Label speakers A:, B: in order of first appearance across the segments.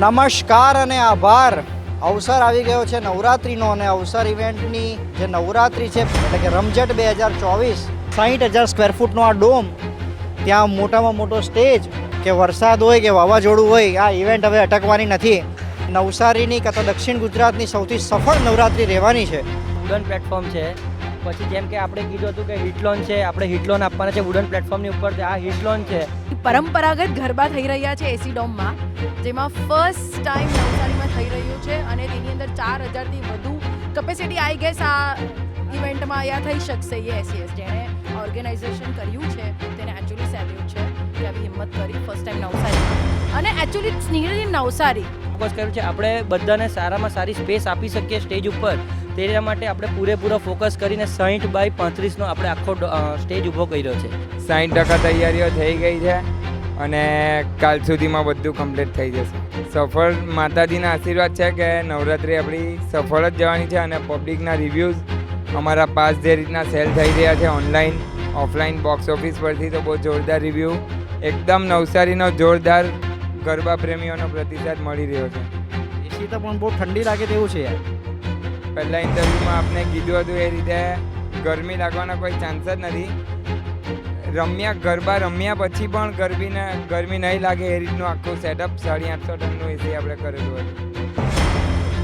A: નમસ્કાર અને આભાર. અવસર આવી ગયો છે નવરાત્રિનો અને અવસર ઇવેન્ટની જે નવરાત્રિ છે, એટલે કે રમઝટ બે હજાર ચોવીસ, સાહીઠ હજાર સ્ક્વેર ફૂટનો આ ડોમ, ત્યાં મોટામાં મોટો સ્ટેજ કે વરસાદ હોય કે વાવાઝોડું હોય, આ ઇવેન્ટ હવે અટકવાની નથી. નવસારીની કાં તો દક્ષિણ ગુજરાતની સૌથી સફળ નવરાત્રિ રહેવાની છે.
B: વુડન પ્લેટફોર્મ છે. પછી જેમ કે આપણે કીધું હતું કે હિટલોન છે આપણે હિટલોન આપવાના છે વુડન પ્લેટફોર્મની ઉપર આ હિટલોન છે.
C: પરંપરાગત ગરબા થઈ રહ્યા છે એસી ડોમમાં જેમાં ફર્સ્ટ ટાઈમ નવસારીમાં થઈ રહ્યું છે અને તેની અંદર ચાર હજારથી વધુ કેપેસિટી આઈ ગેસ આ ઇવેન્ટમાં અહીંયા થઈ શકશે. એ એસીએસ જેણે ઓર્ગેનાઇઝેશન કર્યું છે તેને એકચ્યુઅલી સેલ્યુટ છે કે આવી હિંમત કરી ફર્સ્ટ ટાઈમ નવસારી અને એકચ્યુઅલી ઇટ્સ નવસારી
B: ફોકસ કર્યું છે આપણે બધાને સારામાં સારી સ્પેસ આપી શકીએ સ્ટેજ ઉપર. તેના માટે આપણે પૂરેપૂરો ફોકસ કરીને સાહીઠ બાય પાંત્રીસનો આપણે આખો સ્ટેજ ઊભો કર્યો છે.
D: સાઠ ટકા તૈયારીઓ થઈ ગઈ છે અને કાલ સુધીમાં બધું કમ્પ્લીટ થઈ જશે. સફળ માતાજીના આશીર્વાદ છે કે નવરાત્રિ આપણી સફળ જ જવાની છે અને પબ્લિકના રિવ્યૂઝ અમારા પાસ જે રીતના સેલ થઈ રહ્યા છે ઓનલાઈન ઓફલાઈન બોક્સ ઓફિસ પરથી તો બહુ જોરદાર રિવ્યૂ એકદમ નવસારીનો જોરદાર ગરબા પ્રેમીઓનો પ્રતિસાદ મળી રહ્યો છે.
A: એસી તો પણ બહુ ઠંડી લાગે તેવું છે યાર.
D: પહેલાં ઇન્ટરવ્યૂમાં આપને કીધું હતું એ રીતે ગરમી લાગવાનો કોઈ ચાન્સ જ નથી. રમ્યા, ગરબા રમ્યા પછી પણ ગરમીને, ગરમી નહીં લાગે એ રીતનું આખું સેટઅપ સાડી આઠસો ટનનું એસી આપણે કરેલું હતું.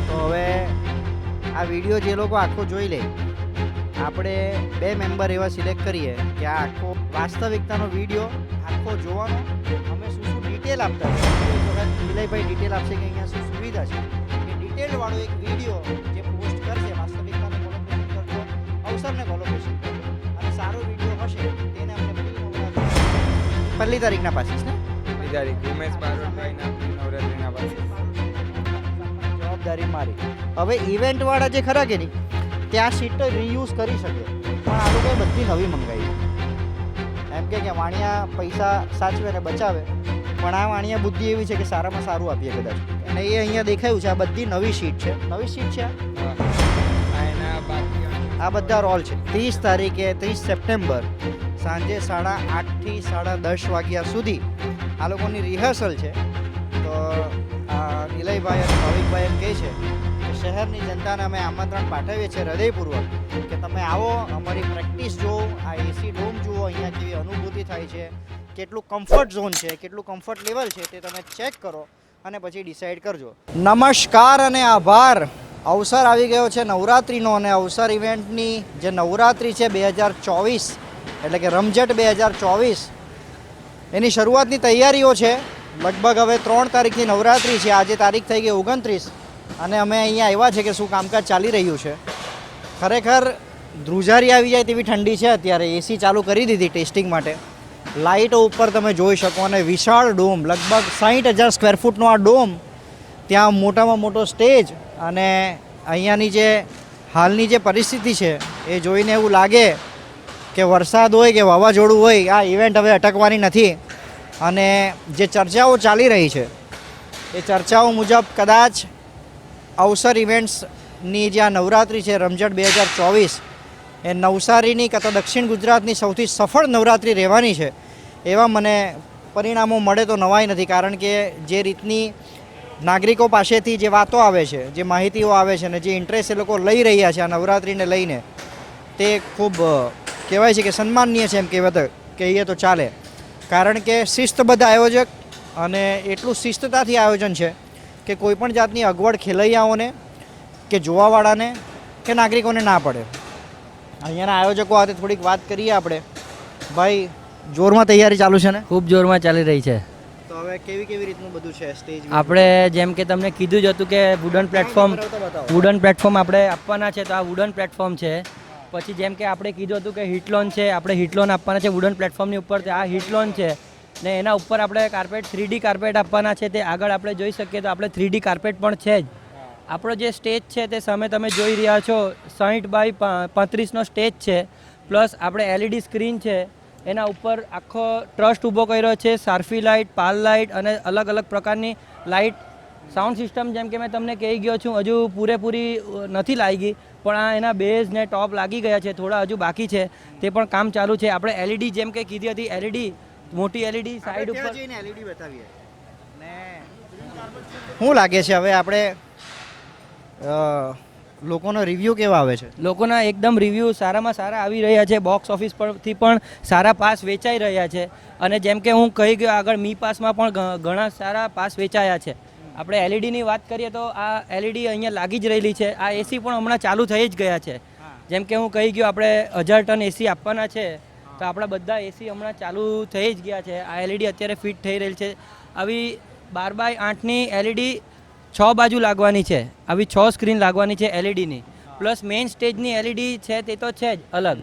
A: તો હવે આ વીડિયો જે લોકો આખો જોઈ લે, આપણે બે મેમ્બર એવા સિલેક્ટ કરીએ કે આ આખો વાસ્તવિકતાનો વીડિયો આખો જોવાનો. અમે શું શું ડિટેલ આપતા વિલયભાઈ ડિટેલ આપશે કે અહીંયા શું સુવિધા છે? ડિટેલવાળો એક વીડિયો અવસરને કોલોબ્રેશન કરજો અને સારો વીડિયો હશે તેને નવરાત્રી પહેલી તારીખના પાસીસ ને?
D: પહેલી તારીખ ઉમેશ બારોટભાઈના નવરાત્રિના પાસે
A: જવાબદારી મારી. હવે ઇવેન્ટ વાળા જે ખરા કે નહીં ત્યાં સીટ રીયુઝ કરી શકે. પણ આ લોકોએ બધી નવી મંગાવી. એમ કે કે વાણિયા પૈસા સાચવે ને બચાવે. પણ આ વાણિયા બુદ્ધિ એવી છે કે સારામાં સારું આપીએ કદાચ. અને એ અહીંયા દેખાયું છે આ બધી નવી સીટ છે. નવી સીટ છે આ?
D: એના
A: આ બધા રોલ છે. ત્રીસ તારીખે ત્રીસ સપ્ટેમ્બર સાંજે સાડા આઠથી સાડા દસ વાગ્યા સુધી આ લોકોની રિહર્સલ છે. તો નિલયભાઈ અને ભાવિકભાઈ એમ કહે છે કે શહેરની જનતાને અમે આમંત્રણ પાઠવીએ છીએ હૃદયપૂર્વક કે તમે આવો, અમારી પ્રેક્ટિસ જુઓ, આ એસી ડોમ જુઓ, અહીંયા કેવી અનુભૂતિ થાય છે, કેટલું કમ્ફર્ટ ઝોન છે, કેટલું કમ્ફર્ટ લેવલ છે તે તમે ચેક કરો અને પછી ડિસાઈડ કરજો. નમસ્કાર અને આભાર. અવસર આવી ગયો છે નવરાત્રિનો અને અવસર ઇવેન્ટની જે નવરાત્રિ છે બે હજાર ચોવીસ, એટલે કે રમઝટ બે હજાર ચોવીસ, એની શરૂઆતની તૈયારીઓ છે. લગભગ હવે ત્રણ તારીખની નવરાત્રિ છે. આજે તારીખ થઈ ગઈ ઓગણત્રીસ અને અમે અહીંયા આવ્યા છે કે શું કામકાજ ચાલી રહ્યું છે. ખરેખર ધ્રુજારી આવી જાય તેવી ઠંડી છે અત્યારે. એસી ચાલુ કરી દીધી ટેસ્ટિંગ માટે. લાઇટો ઉપર તમે જોઈ શકો અને વિશાળ ડોમ, લગભગ સાહીઠ હજાર સ્ક્વેર ફૂટનો આ ડોમ, ત્યાં મોટામાં મોટો સ્ટેજ અને અહીંયાની જે હાલની જે પરિસ્થિતિ છે, એ જોઈને એવું લાગે કે વરસાદ હોય કે વાવાઝોડું હોય, આ ઇવેન્ટ હવે અટકવાની નથી. અને જે ચર્ચાઓ ચાલી રહી છે, એ ચર્ચાઓ મુજબ કદાચ અવસર ઇવેન્ટ્સની જે આ નવરાત્રિ છે, રમઝટ બે હજાર ચોવીસ, એ નવસારીની કાં તો દક્ષિણ ગુજરાતની સૌથી સફળ નવરાત્રિ રહેવાની છે. એવા મને પરિણામો મળે તો નવાઈ નથી, કારણ કે જે રીતની નાગરિકો પાસેથી જે વાતો આવે છે, જે માહિતીઓ આવે છે અને જે ઇન્ટરેસ્ટ એ લોકો લઈ રહ્યા છે આ નવરાત્રિને લઈને, તે ખૂબ કહેવાય છે કે સન્માનનીય છે એમ કહેવાય કહીએ તો ચાલે. કારણ કે શિસ્તબદ્ધ આયોજક અને એટલું શિસ્તતાથી આયોજન છે કે કોઈ પણ જાતની અગવડ ખેલૈયાઓને કે જોવાવાળાને કે નાગરિકોને ના પડે. અહીંયાના આયોજકો સાથે થોડીક વાત કરીએ આપણે. ભાઈ, જોરમાં તૈયારી ચાલુ છે ને?
B: ખૂબ જોરમાં ચાલી રહી છે.
A: તો હવે કેવી કેવી રીતનું બધું છે સ્ટેજ
B: આપણે જેમ કે તમને કીધું જ હતું કે વુડન પ્લેટફોર્મ વુડન પ્લેટફોર્મ આપણે આપવાના છે તો આ વુડન પ્લેટફોર્મ છે. પછી જેમ કે આપણે કીધું હતું કે હિટલોન છે આપણે હિટલોન આપવાના છે વુડન પ્લેટફોર્મની ઉપર આ હિટલોન છે. ને એના ઉપર આપણે કાર્પેટ થ્રીડી કાર્પેટ આપવાના છે તે આગળ આપણે જોઈ શકીએ તો આપણે થ્રીડી કાર્પેટ પણ છે જ. આપણો જે સ્ટેજ છે તે સામે તમે જોઈ રહ્યા છો સાહીઠ બાય પાંત્રીસનો સ્ટેજ છે પ્લસ આપણે એલઈડી સ્ક્રીન છે. એના ઉપર આખો ટ્રસ્ટ ઊભો કર્યો છે સાર્ફી લાઇટ પાલ લાઇટ અને અલગ અલગ પ્રકારની લાઇટ સાઉન્ડ સિસ્ટમ જેમ કે મેં તમને કહી ગયો છું હજુ પૂરેપૂરી નથી લાગી પણ આ એના બેઝ ને ટોપ લાગી ગયા છે થોડા હજુ બાકી છે તે પણ કામ ચાલુ છે આપણે એલઈડી જેમ કે કીધી હતી એલઈડી મોટી એલઈડી સાઈડ ઉપર
A: એલઈડી બતાવીએ ને શું લાગે છે હવે આપણે લોકોનો રિવ્યૂ કેવા આવે છે?
B: લોકોના એકદમ રિવ્યૂ સારામાં સારા આવી રહ્યા છે. બોક્સ ઓફિસ પરથી પણ સારા પાસ વેચાઈ રહ્યા છે. અને જેમ કે હું કહી ગયો આગળ મી પાસમાં પણ ઘણા સારા પાસ વેચાયા છે. આપણે એલઈડીની વાત કરીએ તો આ એલઈડી અહીંયા લાગી જ રહેલી છે. આ એસી પણ હમણાં ચાલુ થઈ જ ગયા છે. જેમ કે હું કહી ગયો આપણે હજાર ટન એસી આપવાના છે તો આપણા બધા એસી હમણાં ચાલુ થઈ જ ગયા છે. આ એલઈડી અત્યારે ફિટ થઈ રહેલ છે. આવી બાર બાય આઠની એલઈડી છ બાજુ લાગવાની છે. આવી છ સ્ક્રીન લાગવાની છે એલઈડીની. પ્લસ મેઇન સ્ટેજની એલઈડી છે તે તો છે જ અલગ.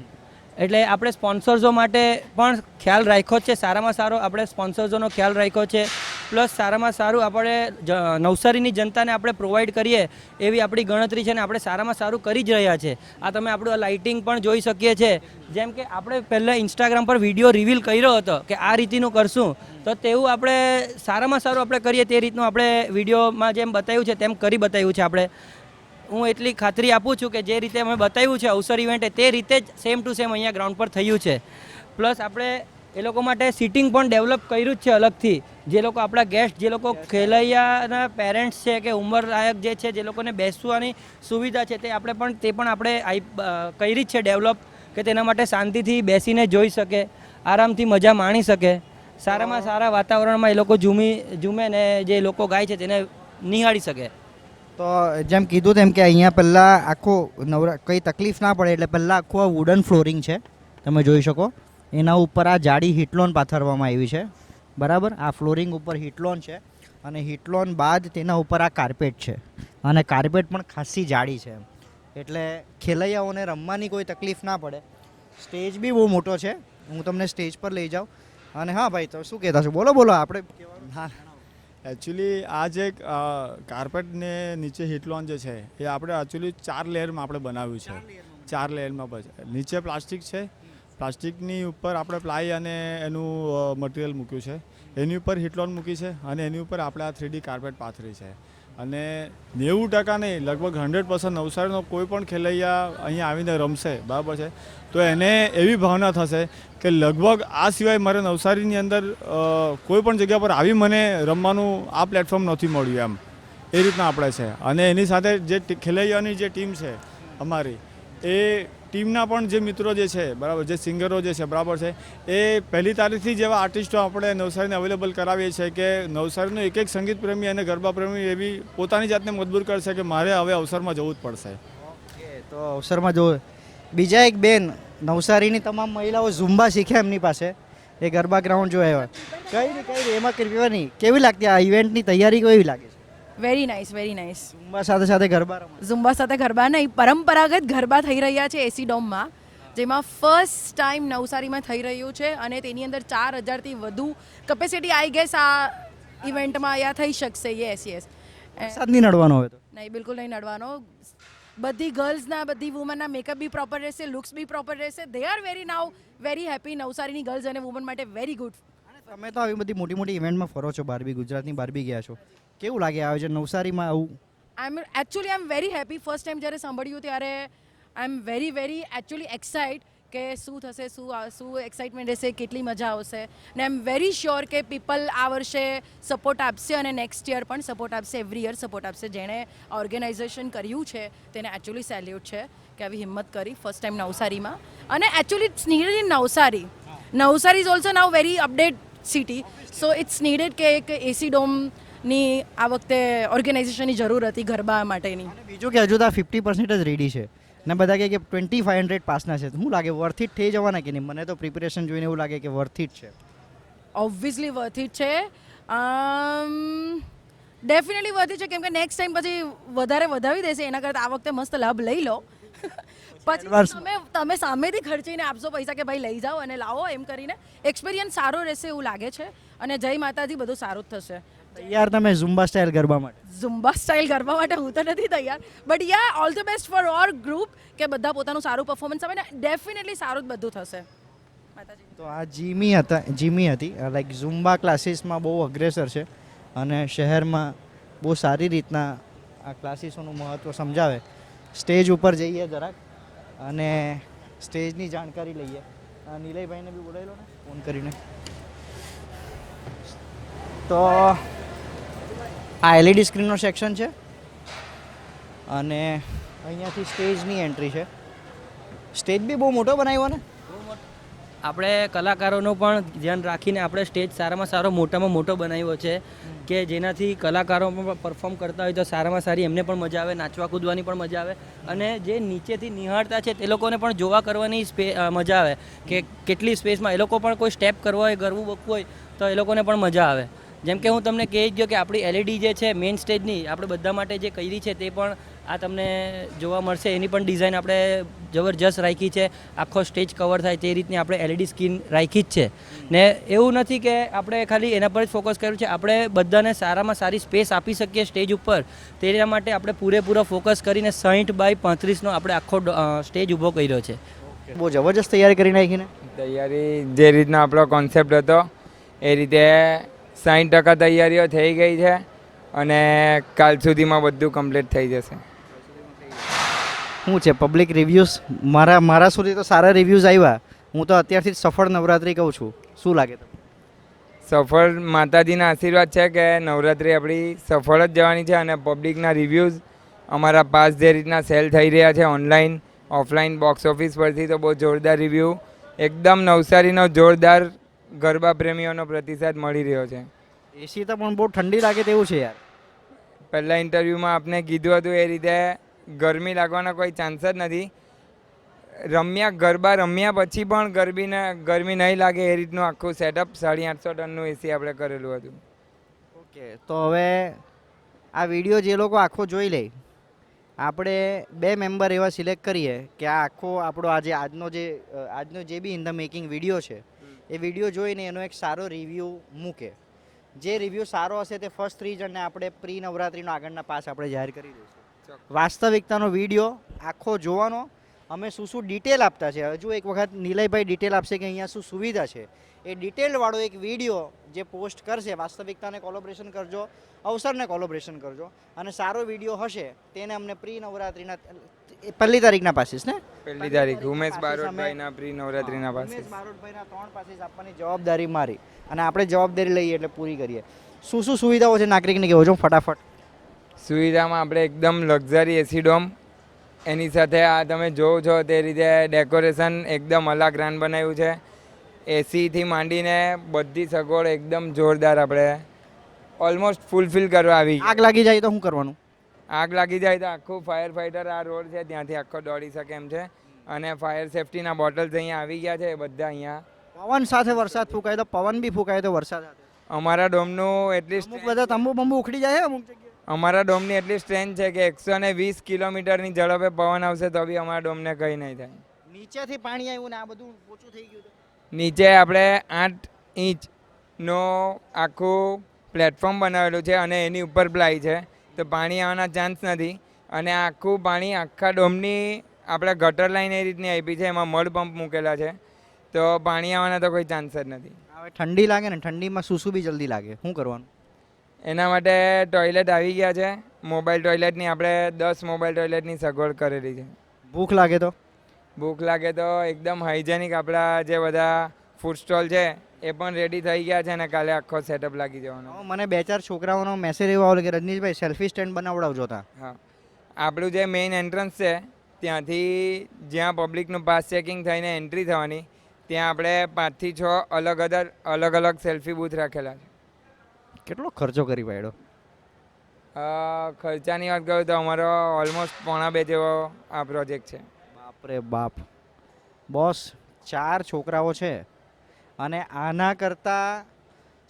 B: એટલે આપણે સ્પોન્સર્સો માટે પણ ખ્યાલ રાખ્યો છે. સારામાં સારો આપણે સ્પોન્સર્સોનો ખ્યાલ રાખ્યો છે. પ્લસ સારામાં સારું આપણે નવસારીની જનતાને આપણે પ્રોવાઈડ કરીએ એવી આપણી ગણતરી છે ને આપણે સારામાં સારું કરી જ રહ્યા છે. આ તમે આપણું લાઇટિંગ પણ જોઈ શકીએ છીએ જેમ કે આપણે પહેલાં ઇન્સ્ટાગ્રામ પર વીડિયો રિવીલ કર્યો હતો કે આ રીતનું કરશું, તો તેવું આપણે સારામાં સારું આપણે કરીએ તે રીતનું આપણે વિડીયોમાં જેમ બતાવ્યું છે તેમ કરી બતાવ્યું છે આપણે. હું એટલી ખાતરી આપું છું કે જે રીતે અમે બતાવ્યું છે અવસર ઇવેન્ટે તે રીતે જ સેમ ટુ સેમ અહીંયા ગ્રાઉન્ડ પર થયું છે. પ્લસ આપણે એ લોકો માટે સિટિંગ પણ ડેવલપ કર્યું જ છે અલગથી. જે લોકો આપણા ગેસ્ટ જે લોકો ખેલૈયાના પેરેન્ટ્સ છે કે ઉંમરલાયક જે છે જે લોકોને બેસવાની સુવિધા છે તે આપણે પણ તે પણ આપણે કરી જ છે ડેવલપ કે તેના માટે શાંતિથી બેસીને જોઈ શકે આરામથી મજા માણી શકે. સારામાં સારા વાતાવરણમાં એ લોકો ઝૂમી ઝૂમે ને જે લોકો ગાય છે તેને નિહાળી શકે.
A: તો જેમ કીધું તેમ કે અહીંયા પહેલાં આખું નવરા કંઈ તકલીફ ના પડે એટલે પહેલાં આખું આ વુડન ફ્લોરિંગ છે. તમે જોઈ શકો. એના ઉપર આ જાડી હિટલોન પાથરવામાં આવી છે. બરાબર? આ ફ્લોરિંગ ઉપર હિટલોન છે અને હિટલોન બાદ તેના ઉપર આ કાર્પેટ છે. અને કાર્પેટ પણ ખાસી જાડી છે એટલે ખેલૈયાઓને રમવાની કોઈ તકલીફ ના પડે. સ્ટેજ બી બહુ મોટો છે. હું તમને સ્ટેજ પર લઈ જાઉં. અને હા ભાઈ તો શું કહેતા છો? બોલો બોલો આપણે
E: હા. એકચ્યુઅલી આ જે કાર્પેટને નીચે હિટલોન જે છે એ આપણે એકચ્યુઅલી ચાર લેયરમાં આપણે બનાવ્યું છે. ચાર લેયરમાં. પછી નીચે પ્લાસ્ટિક છે પ્લાસ્ટિકની ઉપર આપણે પ્લાય અને એનું મટીરિયલ મૂક્યું છે. એની ઉપર હિટલોન મૂકી છે અને એની ઉપર આપણે આ થ્રીડી કાર્પેટ પાથરી છે. અને નેવું ટકા નહીં, લગભગ હંડ્રેડ પર્સન્ટ નવસારીનો કોઈ પણ ખેલૈયા અહીંયા આવીને રમશે, બરાબર છે? તો એને એવી ભાવના થશે કે લગભગ આ સિવાય મારે નવસારીની અંદર કોઈ પણ જગ્યા પર આવી મને રમવાનું આ પ્લેટફોર્મ નથી મળ્યું એમ. એ રીતના આપણે છે. અને એની સાથે જે ખેલૈયાની જે ટીમ છે અમારી, એ ટીમના પણ જે મિત્રો જે છે, બરાબર, જે સિંગરો જે છે, બરાબર છે, એ પહેલી તારીખથી જેવા આર્ટિસ્ટો આપણે નવસારીને અવેલેબલ કરાવીએ છીએ કે નવસારીનો એક એક સંગીત પ્રેમી અને ગરબા પ્રેમી એવી પોતાની જાતને મજબૂર કરશે કે મારે હવે અવસરમાં જવું જ પડશે.
A: તો અવસરમાં જો બીજા એક બેન, નવસારીની તમામ મહિલાઓ ઝુંબા શીખ્યા એમની પાસે. એ ગરબા ગ્રાઉન્ડ જોયા કઈ કઈ એમાં કરવા નહીં. કેવી લાગતી આ ઇવેન્ટની તૈયારી, કેવી લાગે
C: very nice very nice
A: Zumba સાથે સાથે ગરબા ઝુમ્બા
C: ઝુંબા સાથે ગરબા નહીં પરંપરાગત ગરબા થઈ રહ્યા છે એસી ડોમમાં જેમાં ફર્સ્ટ ટાઈમ નવસારીમાં થઈ રહ્યું છે અને તેની અંદર ચાર હજારથી વધુ કેપેસિટી આઈ ગેસ આ ઇવેન્ટમાં અહીંયા થઈ શકશે. યસ યસ
A: વરસાદ નહીં નડવાનો હોય તો?
C: નહીં બિલકુલ નહીં નડવાનો. બધી ગર્લ્સના બધી વુમનના મેકઅપ બી પ્રોપર રહેશે લુક્સ બી પ્રોપર રહેશે. They are very now very happy નવસારીની girls અને વુમન માટે વેરી ગુડ
A: તમે તો આવી બધી મોટી મોટી ઇવેન્ટમાં ફરો છો બારબી ગુજરાતની બારબી ગયા છો. કેવું લાગે છે નવસારીમાં આવું?
C: I am actually I am very happy first time જ્યારે સાંભળ્યું ત્યારે I am very very actually excite કે શું થશે શું શું એક્સાઇટમેન્ટ રહેશે કેટલી મજા આવશે. ને આઈ એમ વેરી શ્યોર કે પીપલ આ વર્ષે સપોર્ટ આપશે અને નેક્સ્ટ યર પણ સપોર્ટ આપશે એવરી યર સપોર્ટ આપશે. જેણે ઓર્ગેનાઇઝેશન કર્યું છે તેને એકચ્યુઅલી સેલ્યુટ છે કે આવી હિંમત કરી ફર્સ્ટ ટાઈમ નવસારીમાં. અને actually it's needed in Navsari Navsari is also now very update city so it's needed કે એક એસી ડોમની આ વખતે ઓર્ગેનાઇઝેશનની જરૂર હતી ગરબા માટેની.
A: બીજું કે હજુ તો ફિફ્ટી પર્સન્ટ જ રેડી છે. ને બધા કહે કે ટ્વેન્ટી ફાઈવ હંડ્રેડ પાસના છે. શું લાગે વર્થ ઇટ થઈ જવાના કે નહીં? મને તો પ્રિપેરેશન જોઈને એવું લાગે કે વર્થ ઇટ છે.
C: ઓબ્વિયસલી વર્થ ઇટ છે. ડેફિનેટલી વર્થ છે. કેમ કે નેક્સ્ટ ટાઈમ પછી વધારે વધાવી દેશે. એના કરતાં આ વખતે મસ્ત લાભ લઈ લો. પછી. તમે તમે સામેથી ખર્ચીને આપશો પૈસા કે ભાઈ લઈ જાઓ અને લાવો એમ કરીને એક્સપિરિયન્સ સારો રહેશે એવું લાગે છે અને જય માતાજી બધું સારું જ થશે.
A: તૈયાર તમે ઝુમ્બા સ્ટાઇલ ગરબા માટે.
C: ઝુમ્બા સ્ટાઇલ કરવા માટે હું તો નથી તૈયાર. But ya all the best for our group કે બધા પોતાનું સારું પરફોર્મન્સ આવે ને ડેફિનેટલી સારું જ બધું થશે. માતાજી.
A: તો આ જીમી હતા જીમી હતી. લાઈક ઝુમ્બા ક્લાસીસમાં બહુ અગ્રેસર છે અને શહેરમાં બહુ સારી રીતના આ ક્લાસીસોનું મહત્ત્વ સમજાવે. સ્ટેજ ઉપર જઈએ જરાક અને સ્ટેજની જાણકારી લઈએ. નિલયભાઈને બી બોલાવી લો ને? ફોન કરીને. તો આ એલઈડી સ્ક્રીનનો સેક્શન છે અને અહીંયાથી સ્ટેજની એન્ટ્રી છે. સ્ટેજ બી બહુ મોટો બનાવ્યો ને?
B: આપણે કલાકારોનું પણ ધ્યાન રાખીને આપણે સ્ટેજ સારામાં સારો, મોટામાં મોટો બનાવ્યો છે કે જેનાથી કલાકારો પણ પરફોર્મ કરતા હોય તો સારામાં સારી એમને પણ મજા આવે, નાચવા કૂદવાની પણ મજા આવે અને જે નીચેથી નિહાળતા છે તે લોકોને પણ જોવા કરવાની મજા આવે કે કેટલી સ્પેસમાં એ લોકો પણ કોઈ સ્ટેપ કરવો હોય ગરવું બકવું હોય તો એ લોકોને પણ મજા આવે. જેમ કે હું તમને કહી જ ગયો કે આપણી એલઈડી જે છે મેઇન સ્ટેજની આપણે બધા માટે જે કરી છે તે પણ આ તમને જોવા મળશે. એની પણ ડિઝાઇન આપણે જબરજસ્ત રાખી છે. આખો સ્ટેજ કવર થાય તે રીતની આપણે એલઈડી સ્કીન રાખી જ છે. ને એવું નથી કે આપણે ખાલી એના પર જ ફોકસ કર્યું છે. આપણે બધાને સારામાં સારી સ્પેસ આપી શકીએ સ્ટેજ ઉપર. તેના માટે આપણે પૂરેપૂરો ફોકસ કરીને સાહીઠ બાય પાંત્રીસનો આપણે આખો સ્ટેજ ઊભો કર્યો છે.
A: બહુ જબરજસ્ત તૈયારી કરી નાખીને
D: તૈયારી જે રીતના આપણો કોન્સેપ્ટ હતો એ રીતે સાઠ ટકા તૈયારીઓ થઈ ગઈ છે અને કાલ સુધીમાં બધું કમ્પ્લીટ થઈ જશે.
A: શું છે પબ્લિક રિવ્યૂઝ મારા મારા સુધી તો સારા રિવ્યૂઝ આવ્યા. હું તો અત્યારથી સફળ નવરાત્રિ કહું છું. શું લાગે તમને?
D: સફળ માતાજીના આશીર્વાદ છે કે નવરાત્રિ આપણી સફળ જ જવાની છે અને પબ્લિકના રિવ્યૂઝ અમારા પાસ જે રીતના સેલ થઈ રહ્યા છે ઓનલાઈન ઓફલાઈન બોક્સ ઓફિસ પરથી તો બહુ જોરદાર રિવ્યૂ એકદમ નવસારીનો જોરદાર ગરબા પ્રેમીઓનો પ્રતિસાદ મળી રહ્યો છે.
A: એસી તો પણ બહુ ઠંડી લાગે તેવું છે યાર.
D: પહેલાં ઇન્ટરવ્યૂમાં આપને કીધું હતું એ રીતે ગરમી લાગવાનો કોઈ ચાન્સ જ નથી. રમ્યા ગરબા રમ્યા પછી પણ ગરમીને ગરમી નહીં લાગે એ રીતનું આખું સેટઅપ સાડી આઠસો ટનનું એસી આપણે કરેલું હતું.
A: ઓકે તો હવે આ વીડિયો જે લોકો આખો જોઈ લે આપણે બે મેમ્બર એવા સિલેક્ટ કરીએ કે આ આખો આપણો આજે આજનો જે આજનો જે be in the making video છે એ વીડિયો જોઈને એનો એક સારો રિવ્યૂ મૂકે. જે રિવ્યૂ સારો હશે તે ફર્સ્ટ થ્રી જણને આપણે પ્રી નવરાત્રિનો આગળના પાસ આપણે જાહેર કરી દઈશું. વાસ્તવિકતાનો વીડિયો આખો જોવાનો. અમે શું શું ડિટેલ આપતા છે? હજુ એક વખત નિલયભાઈ ડિટેલ આપશે કે અહીંયા શું સુવિધા છે? એ ડિટેલવાળો એક વીડિયો જે પોસ્ટ કરશે વાસ્તવિકતાને કોલોબ્રેશન કરજો અવસરને કોલોબ્રેશન કરજો અને સારો વીડિયો હશે તેને અમને પ્રી નવરાત્રિના પહેલી તારીખના પાસીસ ને?
D: પહેલી તારીખ ઉમેશ
A: પાસીસ
D: બારોટભાઈના પ્રી નવરાત્રિના પાસે
A: ઉમેશ બારોટભાઈના ત્રણ પાસીસ આપવાની જવાબદારી મારી. અને આપણે જવાબદારી લઈએ એટલે પૂરી કરીએ. શું શું સુવિધાઓ છે નાગરિકને કહેવો છો? ફટાફટ.
D: સુવિધામાં આપણે એકદમ લક્ઝરી એસી ડોમ. એની સાથે આ તમે જોવો છો તે રીતે ડેકોરેશન એકદમ અલગ રાન બનાવ્યું છે. એસીથી માંડીને બધી સગવડ એકદમ જોરદાર આપણે ઓલમોસ્ટ ફૂલફિલ કરવા આવી
A: આગ લાગી જાય તો શું કરવાનું?
D: આગ લાગી જાય તો આખું ફાયર ફાઇટર આ રોડ છે ત્યાંથી આખો દોડી શકે એમ છે. અને ફાયર સેફટીના બોટલ્સ અહીંયા આવી ગયા છે બધા અહીંયા.
A: પવન સાથે વરસાદ ફૂંકાય તો પવન બી ફૂંકાય તો વરસાદ
D: અમારા ડોમનું એટલી
A: બધા તંબુ બંબુ ઉખડી જાય અમુક
D: અમારા ડોમની એટલી સ્ટ્રેન્થ છે કે એકસો ને વીસ કિલોમીટરની ઝડપે પવન આવશે તો બી અમારા ડોમને કંઈ નહીં થાય.
A: નીચેથી પાણી આવ્યું ને આ બધું ઓછું થઈ ગયું.
D: નીચે આપણે આઠ ઇંચનો આખું પ્લેટફોર્મ બનાવેલું છે અને એની ઉપર પ્લાય છે. તો પાણી આવવાના ચાન્સ નથી. અને આખું પાણી આખા ડોમની આપણે ગટર લાઈન એ રીતની આપી છે. એમાં મળ પંપ મૂકેલા છે. તો પાણી આવવાના તો કોઈ ચાન્સ જ નથી.
A: હવે ઠંડી લાગે ને ઠંડીમાં સૂસું બી જલ્દી લાગે? શું કરવાનું?
D: એના માટે ટોયલેટ આવી ગયા છે. મોબાઈલ ટોયલેટની આપણે દસ મોબાઈલ ટોયલેટની સગવડ કરેલી છે.
A: ભૂખ લાગે તો?
D: ભૂખ લાગે તો એકદમ હાઇજેનિક આપણા જે બધા ફૂડ સ્ટોલ છે એ પણ રેડી થઈ ગયા છે ને કાલે આખો સેટઅપ લાગી જવાનો
A: મને બે ચાર છોકરાઓનો મેસેજ એવો આવ્યો કે રજનીશભાઈ સેલ્ફી સ્ટેન્ડ બનાવડાવજો તા.
D: હા. આપણું જે મેઇન એન્ટ્રન્સ છે ત્યાંથી જ્યાં પબ્લિકનું પાસ ચેકિંગ થઈને એન્ટ્રી થવાની ત્યાં આપણે પાંચથી છ અલગ અલગ અલગ અલગ સેલ્ફી બૂથ રાખેલા છે.
A: કેટલો ખર્ચો કરી પાડ્યો?
D: ખર્ચાની વાત કરું તો અમારો ઓલમોસ્ટ પોણા બે જેવો આ પ્રોજેક્ટ છે.
A: બાપરે બાપ. બોસ, ચાર છોકરાઓ છે અને આના કરતાં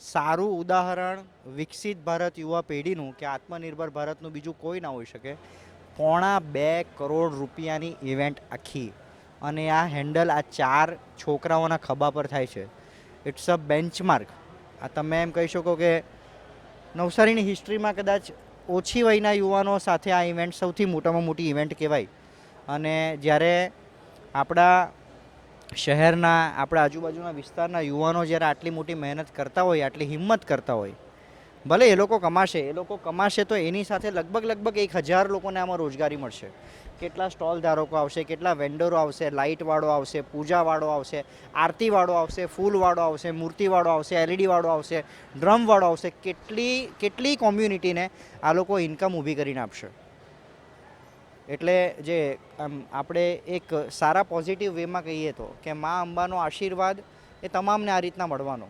A: સારું ઉદાહરણ વિકસિત ભારત યુવા પેઢીનું કે આત્મનિર્ભર ભારતનું બીજું કોઈ ના હોઈ શકે. પોણા બે કરોડ રૂપિયાની ઇવેન્ટ આખી અને આ હેન્ડલ આ ચાર છોકરાઓના ખભા પર થાય છે. ઇટ્સ અ બેન્ચમાર્ક આ તમે એમ કહી શકો કે નવસારીની હિસ્ટ્રીમાં કદાચ ઓછી વયના યુવાનો સાથે આ ઇવેન્ટ સૌથી મોટામાં મોટી ઇવેન્ટ કહેવાય. અને જ્યારે આપણા શહેરના, આપણા આજુબાજુના વિસ્તારના યુવાનો જ્યારે આટલી મોટી મહેનત કરતા હોય, આટલી હિંમત કરતા હોય, ભલે એ લોકો કમાશે, એ લોકો કમાશે તો એની સાથે લગભગ લગભગ એક હજાર લોકોને આમાં રોજગારી મળશે. કેટલા સ્ટોલ ધારકો આવશે, કેટલા વેન્ડરો આવશે લાઇટવાળો આવશે પૂજાવાળો આવશે આરતીવાળો આવશે ફૂલવાળો આવશે મૂર્તિવાળો આવશે એલઈડીવાળો આવશે ડ્રમવાળો આવશે, કેટલી કેટલી કોમ્યુનિટીને આ લોકો ઇન્કમ ઊભી કરીને આપશે. એટલે જે, આમ, આપણે એક સારા પોઝિટિવ વેમાં કહીએ તો કે મા અંબાનો આશીર્વાદ એ તમામને આ રીતના મળવાનો.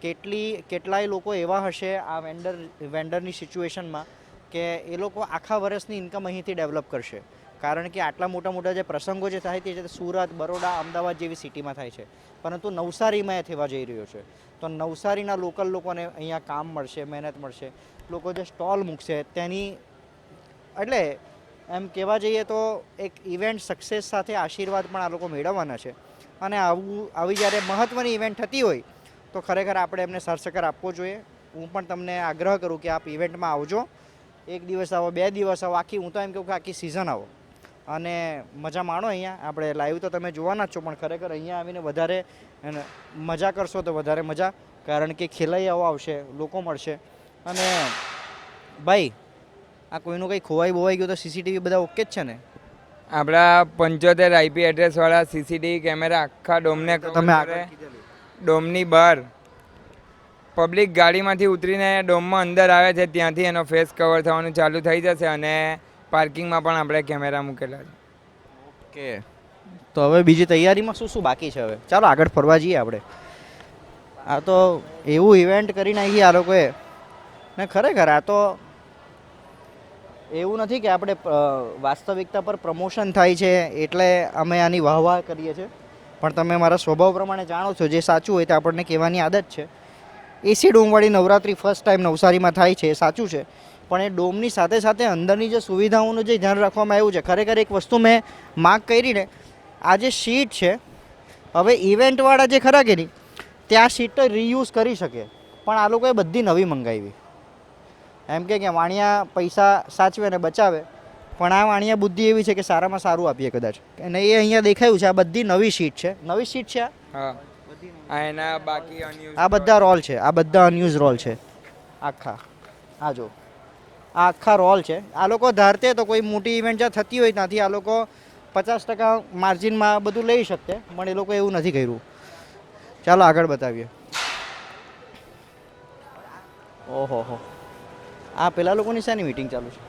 A: કેટલી, કેટલાય લોકો એવા હશે આ વેન્ડર વેન્ડરની સિચ્યુએશનમાં કે એ લોકો આખા વર્ષની ઇન્કમ અહીંથી ડેવલપ કરશે. કારણ કે આટલા મોટા મોટા જે પ્રસંગો જે થાય છે તે સુરત, બરોડા, અમદાવાદ જેવી સિટીમાં થાય છે. પરંતુ નવસારીમાં એ થવા જઈ રહ્યો છે. તો નવસારીના લોકલ લોકોને અહીંયા કામ મળશે, મહેનત મળશે. લોકો જે સ્ટોલ મૂકશે તેની, એટલે એમ કહેવા જઈએ તો એક ઇવેન્ટ સક્સેસ સાથે આશીર્વાદ પણ આ લોકો મેળવવાના છે. અને આવું, આવી જ્યારે મહત્ત્વની ઇવેન્ટ થતી હોય, તો ખરેખર આપણે એમને સરસકર આપવો જોઈએ. હું પણ તમને આગ્રહ કરું કે આપ ઇવેન્ટમાં આવજો. એક દિવસ આવો, બે દિવસ આવો, આખી, હું તો એમ કહું કે આખી સિઝન આવો. અને મજા માણો અહીંયા. આપણે લાઈવ તો તમે જોવાના જ છો, પણ ખરેખર અહીંયા આવીને વધારે મજા કરશો તો વધારે મજા. કારણ કે ખેલૈયાઓ આવશે, લોકો મળશે. અને ભાઈ આ કોઈનું કંઈ ખોવાઈ બોવાઈ ગયું તો સીસીટીવી બધા ઓકે જ છે ને?
D: આપણા પંચોતેર આઈપી એડ્રેસવાળા સીસીટીવી કેમેરા આખા ડોમને
A: તમે.
D: ડોમની બહાર. પબ્લિક ગાડીમાંથી ઉતરીને ડોમમાં અંદર આવે છે ત્યાંથી એનો ફેસ કવર થવાનું ચાલુ થઈ જશે અને પાર્કિંગમાં પણ આપણે કેમેરા મૂકેલા છે.
A: ઓકે. તો હવે બીજી તૈયારીમાં શું શું બાકી છે હવે? ચાલો આગળ ફરવા જઈએ આપણે. આ તો એવું ઇવેન્ટ કરી નાખી આ લોકોએ. ને ખરેખર આ તો એવું નથી કે આપણે વાસ્તવિકતા પર પ્રમોશન થાય છે એટલે અમે આની વાહ વાહ કરીએ છીએ. પણ તમે મારા સ્વભાવ પ્રમાણે જાણો છો જે સાચું હોય તે આપણને કહેવાની આદત છે. એસી ડોમવાળી નવરાત્રિ ફર્સ્ટ ટાઈમ નવસારીમાં થાય છે એ સાચું છે. પણ એ ડોમની સાથે સાથે અંદરની જે સુવિધાઓનું જે ધ્યાન રાખવામાં આવ્યું છે, ખરેખર એક વસ્તુ મેં માગ કરીને આ જે શીટ છે, હવે ઇવેન્ટવાળા જે ખરા કે નહીં આ શીટ રીયુઝ કરી શકે. પણ આ લોકોએ બધી નવી મંગાવી. એમ કે વાણિયા પૈસા સાચવે ને બચાવે. પણ આ વાણિયા બુદ્ધિ એવી છે કે સારામાં સારું આપીએ કદાચ. અને એ અહીંયા દેખાયું છે આ બધી નવી શીટ છે. નવી શીટ છે આ?
D: એના બાકી
A: આ બધા રોલ છે આ બધા અનયુઝ રોલ છે. આખા. આ જો. આ આખા રોલ છે. આ લોકો ધારતે તો કોઈ મોટી ઇવેન્ટ જ્યાં થતી હોય ત્યાંથી આ લોકો પચાસ ટકા માર્જિનમાં બધું લઈ શકતે પણ એ લોકો એવું નથી કર્યું. ચાલો આગળ બતાવીએ. ઓહો હો આ પેલા લોકોની શાની મિટિંગ ચાલુ છે?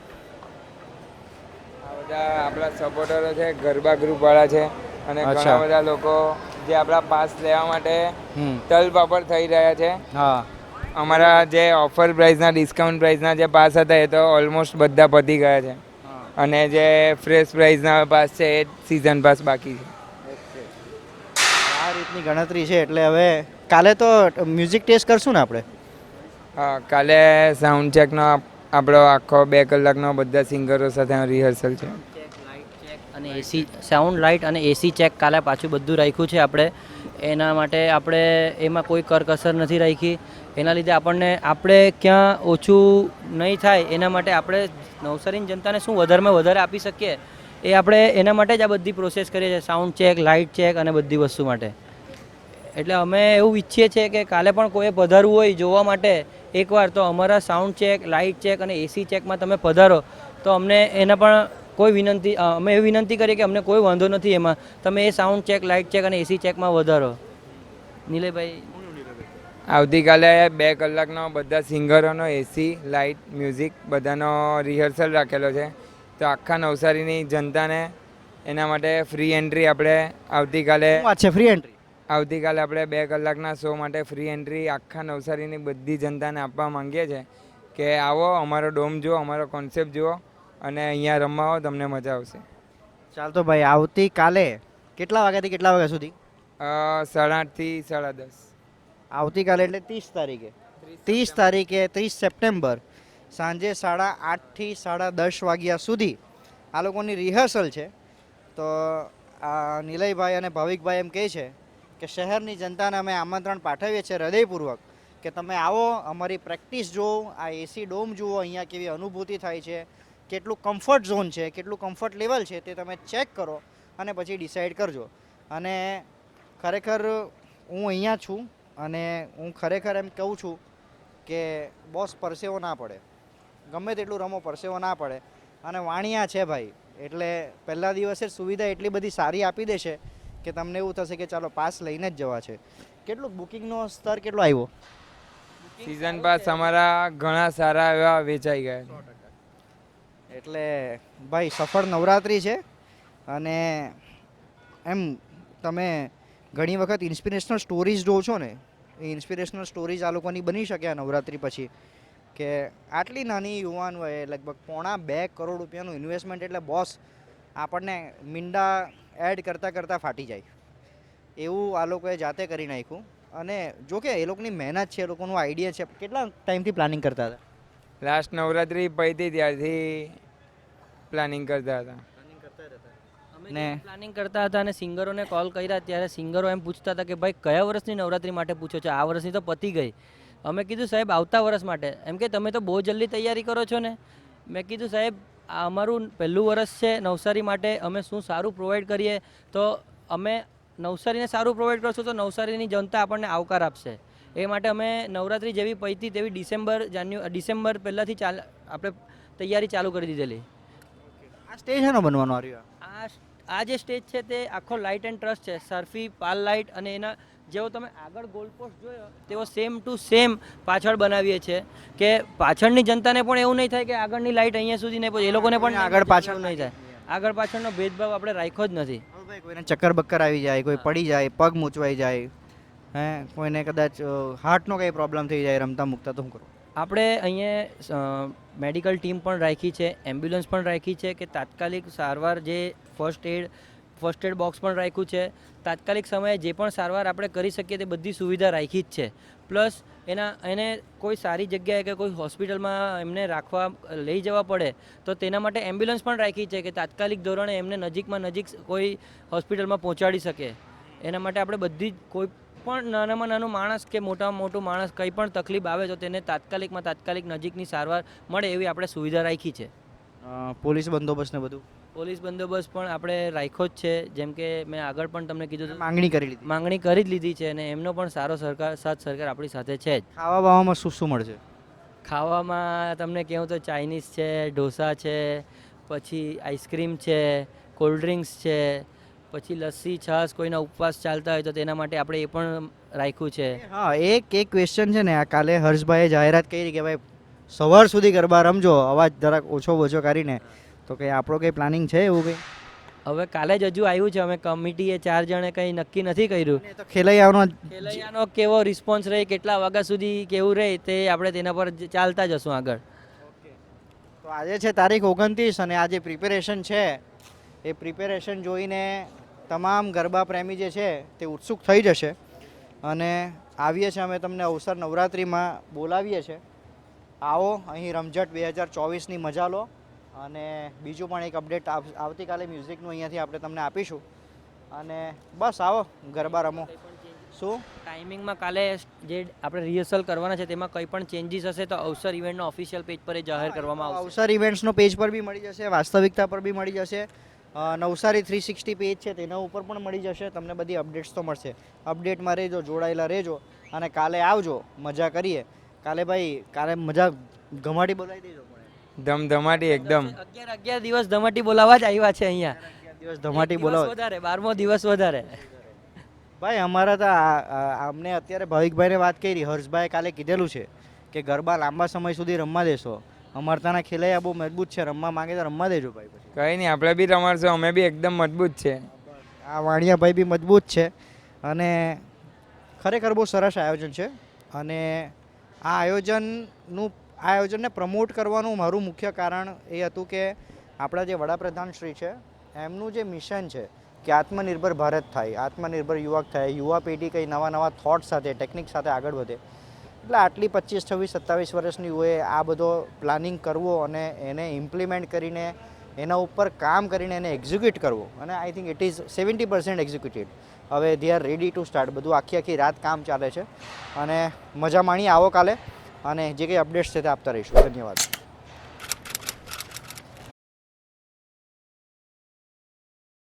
D: આ બધા આપણા સપોર્ટરો છે ગરબા ગ્રુપ વાળા છે અને ઘણા બધા લોકો જે આપણા પાસ લેવા માટે તલપાપડ થઈ રહ્યા છે.
A: હા.
D: અમારા જે ઓફર પ્રાઇસના ડિસ્કાઉન્ટ પ્રાઇસના જે પાસ હતા એ તો ઓલમોસ્ટ બધા પતી ગયા છે. અને જે ફ્રેશ પ્રાઇસના પાસ છે એ સિઝન પાસ બાકી છે.
A: આ રીતની ગણતરી છે એટલે હવે કાલે તો મ્યુઝિક ટેસ્ટ કરશું ને આપણે?
D: હા, કાલે સાઉન્ડ ચેકનો આપણો આખો બે કલાકનો બધા સિંગરો સાથે રિહર્સલ છે.
B: અને એસી સાઉન્ડ લાઇટ અને એસી ચેક કાલે પાછું બધું રાખ્યું છે આપણે. એના માટે આપણે એમાં કોઈ કરકસર નથી રાખી. એના લીધે આપણને, આપણે ક્યાં ઓછું નહીં થાય એના માટે આપણે નવસારીની જનતાને શું વધારેમાં વધારે આપી શકીએ એ આપણે એના માટે જ આ બધી પ્રોસેસ કરીએ છીએ. સાઉન્ડ ચેક લાઇટ ચેક અને બધી વસ્તુ માટે. એટલે અમે એવું ઈચ્છીએ છીએ કે કાલે પણ કોઈએ પધારવું હોય જોવા માટે એકવાર તો અમારા સાઉન્ડ ચેક લાઇટ ચેક અને એસી ચેકમાં તમે પધારો તો અમને એના પણ કોઈ વિનંતી અમે એવી વિનંતી કરીએ કે અમને કોઈ વાંધો નથી એમાં. તમે એ સાઉન્ડ ચેક લાઇટ ચેક અને એસી ચેકમાં વધારો. નીલેભાઈ.
D: આવતીકાલે બે કલાકનો બધા સિંગરોનો એસી લાઇટ મ્યુઝિક બધાનો રિહર્સલ રાખેલો છે. તો આખા નવસારીની જનતાને એના માટે ફ્રી એન્ટ્રી આપણે આવતીકાલે
A: વાત છે? ફ્રી એન્ટ્રી
D: આવતીકાલે આપણે બે કલાકના શો માટે ફ્રી એન્ટ્રી આખા નવસારીની બધી જનતાને આપવા માંગીએ છીએ કે આવો અમારો ડોમ જુઓ અમારો કોન્સેપ્ટ જુઓ અને અહીંયા રમવા આવો તમને મજા આવશે.
A: ચાલ તો ભાઈ આવતીકાલે કેટલા વાગ્યાથી કેટલા વાગ્યા સુધી?
D: સાડા આઠથી સાડા દસ.
A: આવતીકાલે એટલે ત્રીસ તારીખે. ત્રીસ તારીખે ત્રીસ સપ્ટેમ્બર સાંજે સાડા આઠથી સાડા દસ વાગ્યા સુધી આ લોકોની રિહર્સલ છે. તો આ નિલયભાઈ અને ભાવિકભાઈ એમ કહે છે કે શહેરની જનતાને અમે આમંત્રણ પાઠવીએ છીએ હૃદયપૂર્વક કે તમે આવો, અમારી પ્રેક્ટિસ જુઓ, આ એસી ડોમ જુઓ, અહીંયા કેવી અનુભૂતિ થાય છે, કેટલું કમ્ફર્ટ ઝોન છે, કેટલું કમ્ફર્ટ લેવલ છે તે તમે ચેક કરો અને પછી ડિસાઇડ કરજો. અને ખરેખર હું અહીંયા છું અને હું ખરેખર એમ કહું છું કે બોસ પરસેવો ના પડે. ગમે તેટલું રમો, પરસેવો ના પડે. અને વાણિયા છે ભાઈ, એટલે પહેલા દિવસે સુવિધા એટલી બધી સારી આપી દેશે કે તમને એવું થશે કે ચાલો પાસ લઈને જ જવા છે. કેટલું બુકિંગનો સ્તર કેટલો આવ્યો?
D: સિઝન પાસ અમારા ઘણા સારા એવા વેચાઈ ગયા
A: એટલે ભાઈ સફળ નવરાત્રિ છે અને એમ તમે ઘણી વખત ઇન્સ્પિરેશનલ સ્ટોરીઝ જો છો ને એ ઇન્સ્પિરેશનલ સ્ટોરીઝ આ લોકોની બની શકે આ નવરાત્રિ પછી કે આટલી નાની યુવાન વયે લગભગ પોણા બે કરોડ રૂપિયાનું ઇન્વેસ્ટમેન્ટ એટલે બોસ આપણને મીંડા એડ કરતાં કરતાં ફાટી જાય. એવું આ લોકોએ જાતે કરી નાખ્યું. અને જો કે એ લોકોની મહેનત છે એ લોકોનું આઈડિયા છે. કેટલા ટાઈમથી પ્લાનિંગ કરતા હતા?
D: લાસ્ટ નવરાત્રિ પૈતી ત્યારથી પ્લાનિંગ કરતા હતા.
B: અમે
A: ને-
B: પ્લાનિંગ કરતા હતા અને સિંગરોને કોલ કર્યા ત્યારે સિંગરો એમ પૂછતા હતા કે ભાઈ કયા વર્ષની નવરાત્રી માટે પૂછો છો? આ વર્ષની તો પતી ગઈ. અમે કીધું સાહેબ આવતા વર્ષ માટે. એમ કે તમે તો બહુ જલ્દી તૈયારી કરો છો ને. મેં કીધું સાહેબ આ અમારું પહેલું વર્ષ છે નવસારી માટે અમે શું સારું પ્રોવાઈડ કરીએ તો અમે નવસારીને સારું પ્રોવાઈડ કરશું તો નવસારીની જનતા આપણને આવકાર આપશે. એ માટે અમે નવરાત્રી જેવી પૈતી તેવી ડિસેમ્બર જાન્યુ ડિસેમ્બર પહેલાંથી ચાલ આપણે તૈયારી ચાલુ કરી દીધેલી.
A: આ સ્ટેજ એનો બનવાનો
B: આ આ જે સ્ટેજ છે તે આખો લાઇટ એન્ડ ટ્રસ્ટ છે. સર્ફી પાલ લાઇટ અને એના જેવો તમે આગળ ગોલ પોસ્ટ જોયો તેવો સેમ ટુ સેમ પાછળ બનાવીએ છીએ કે પાછળની જનતાને પણ એવું નહીં થાય કે આગળની લાઇટ અહીંયા સુધી નહીં પહોંચે. એ લોકોને પણ
A: આગળ પાછળ
B: નહીં થાય. આગળ પાછળનો ભેદભાવ આપણે રાખ્યો જ નથી.
A: કોઈને ચક્કર બક્કર આવી જાય કોઈ પડી જાય પગ મૂંચવાઈ જાય હે કોઈને કદાચ હાર્ટનો કંઈ પ્રોબ્લેમ થઈ જાય રમતા મૂકતા તો શું કરું
B: આપણે અહીંયા મેડિકલ ટીમ પણ રાખી છે એમ્બ્યુલન્સ પણ રાખી છે કે તાત્કાલિક સારવાર જે first aid first aid box પણ રાખ્યું છે. તાત્કાલિક સમયે જે પણ સારવાર આપણે કરી શકીએ તે બધી સુવિધા રાખી જ છે. પ્લસ એના, એને કોઈ સારી જગ્યાએ કે કોઈ હોસ્પિટલમાં એમને રાખવા, લઈ જવા પડે, તો તેના માટે એમ્બ્યુલન્સ પણ રાખી છે કે તાત્કાલિક ધોરણે એમને નજીકમાં નજીક કોઈ હોસ્પિટલમાં પહોંચાડી શકે. એના માટે આપણે બધી જ, કોઈ પણ નાનામાં નાનું માણસ કે મોટામાં મોટું માણસ કંઈ પણ તકલીફ આવે તો તેને તાત્કાલિકમાં તાત્કાલિક નજીકની સારવાર મળે એવી આપણે સુવિધા રાખી છે.
A: પોલીસ બંદોબસ્ત ને બધું?
B: પોલીસ બંદોબસ્ત પણ આપણે રાખ્યો જ છે. જેમ કે મેં આગળ પણ તમને કીધું હતું.
A: માંગણી કરી લીધી.
B: માંગણી કરી જ લીધી છે અને એમનો પણ સારો સરકાર સાથ સરકાર આપણી સાથે છે જ.
A: ખાવા બાવામાં શું શું મળશે?
B: ખાવામાં તમને કહું તો ચાઇનીઝ છે ઢોસા છે પછી આઈસ્ક્રીમ છે કોલ્ડ ડ્રિંક્સ છે પછી લસ્સી છાશ કોઈના ઉપવાસ ચાલતા હોય તો તેના માટે આપણે એ પણ રાખ્યું છે.
A: હા એક એક ક્વેશ્ચન છે ને આ કાલે હર્ષભાઈએ જાહેરાત કરી કે ભાઈ સવાર સુધી ગરબા રમજો અવાજ જરાક ઓછો ઓછો કરીને. તો કંઈ આપણો કંઈ પ્લાનિંગ છે એવું કંઈ?
B: હવે કાલે જ હજુ આવ્યું છે અમે કમિટીએ ચાર જણે કંઈ નક્કી નથી કર્યું.
A: તો ખેલૈયાનો
B: ખેલૈયાનો કેવો રિસ્પોન્સ રહે કેટલા વાગ્યા સુધી કેવું રહે તે આપણે તેના પર ચાલતા જશું આગળ.
A: તો આજે છે તારીખ ઓગણત્રીસ અને આ જે પ્રિપેરેશન છે. એ પ્રિપેરેશન જોઈને તમામ ગરબા પ્રેમી જે છે તે ઉત્સુક થઈ જશે. અને આવીએ છીએ અમે તમને અવસર નવરાત્રિમાં બોલાવીએ છીએ. આવો અહીં રમઝટ બે હજાર ચોવીસની મજા લો. અને બીજું પણ એક અપડેટ આવ- આવતીકાલે મ્યુઝિકનું અહીંયાથી આપણે તમને આપીશું. અને બસ આવો ગરબા રમો. શું?
B: ટાઈમિંગમાં કાલે જે આપણે રિહર્સલ કરવાના છે તેમાં કંઈ પણ ચેન્જીસ હશે તો અવસર ઇવેન્ટનો ઓફિશિયલ પેજ પર જાહેર કરવામાં આવશે.
A: અવસર ઇવેન્ટ્સનો પેજ પર બી મળી જશે વાસ્તવિકતા પર બી મળી જશે. નવસારી થ્રી સિક્સટી પેજ છે તેના ઉપર પણ મળી જશે તમને બધી અપડેટ્સ તો મળશે. અપડેટમાં રહેજો જોડાયેલા રહેજો અને કાલે આવજો મજા કરીએ. કાલે ભાઈ કાલે મજા ઘમાડી બોલાવી દેજો.
D: ધમધમાટી એકદમ.
B: અગિયાર અગિયાર દિવસ ધમાટી બોલાવવા જ આવ્યા છે અહીંયા.
A: દિવસ ધમાટી બોલાવો
B: વધારે બારમો દિવસ વધારે.
A: ભાઈ અમારા તો અમને અત્યારે ભાવિકભાઈને વાત કરી. હર્ષભાઈ કાલે કીધેલું છે કે ગરબા લાંબા સમય સુધી રમવા દેશો. અમારતાના ખેલૈયા બહુ મજબૂત છે. રમવા માંગે તો રમવા દેજો ભાઈ પછી.
D: કંઈ નહીં આપણે બી રમાડશું. અમે બી એકદમ મજબૂત છે.
A: આ વાણિયાભાઈ બી મજબૂત છે. અને ખરેખર બહુ સરસ આયોજન છે. અને આ આયોજનનું આ આયોજનને પ્રમોટ કરવાનું મારું મુખ્ય કારણ એ હતું કે આપણા જે વડાપ્રધાન શ્રી છે, એમનું જે મિશન છે કે આત્મનિર્ભર ભારત થાય, આત્મનિર્ભર યુવક થાય, યુવા પેઢી કંઈ નવા નવા થોટ સાથે ટેકનિક સાથે આગળ વધે. એટલે આટલી પચીસ છવ્વીસ, સત્તાવીસ વર્ષની હોય આ બધો પ્લાનિંગ કરવો અને એને ઇમ્પ્લિમેન્ટ કરીને એના ઉપર કામ કરીને એને એક્ઝિક્યુટ કરવું. અને I think it is seventy percent executed હવે they are ready to start બધું આખી આખી રાત કામ ચાલે છે. અને મજા માણી આવો કાલે. અને જે કંઈ અપડેટ્સ છે તે આપતા રહીશું. ધન્યવાદ.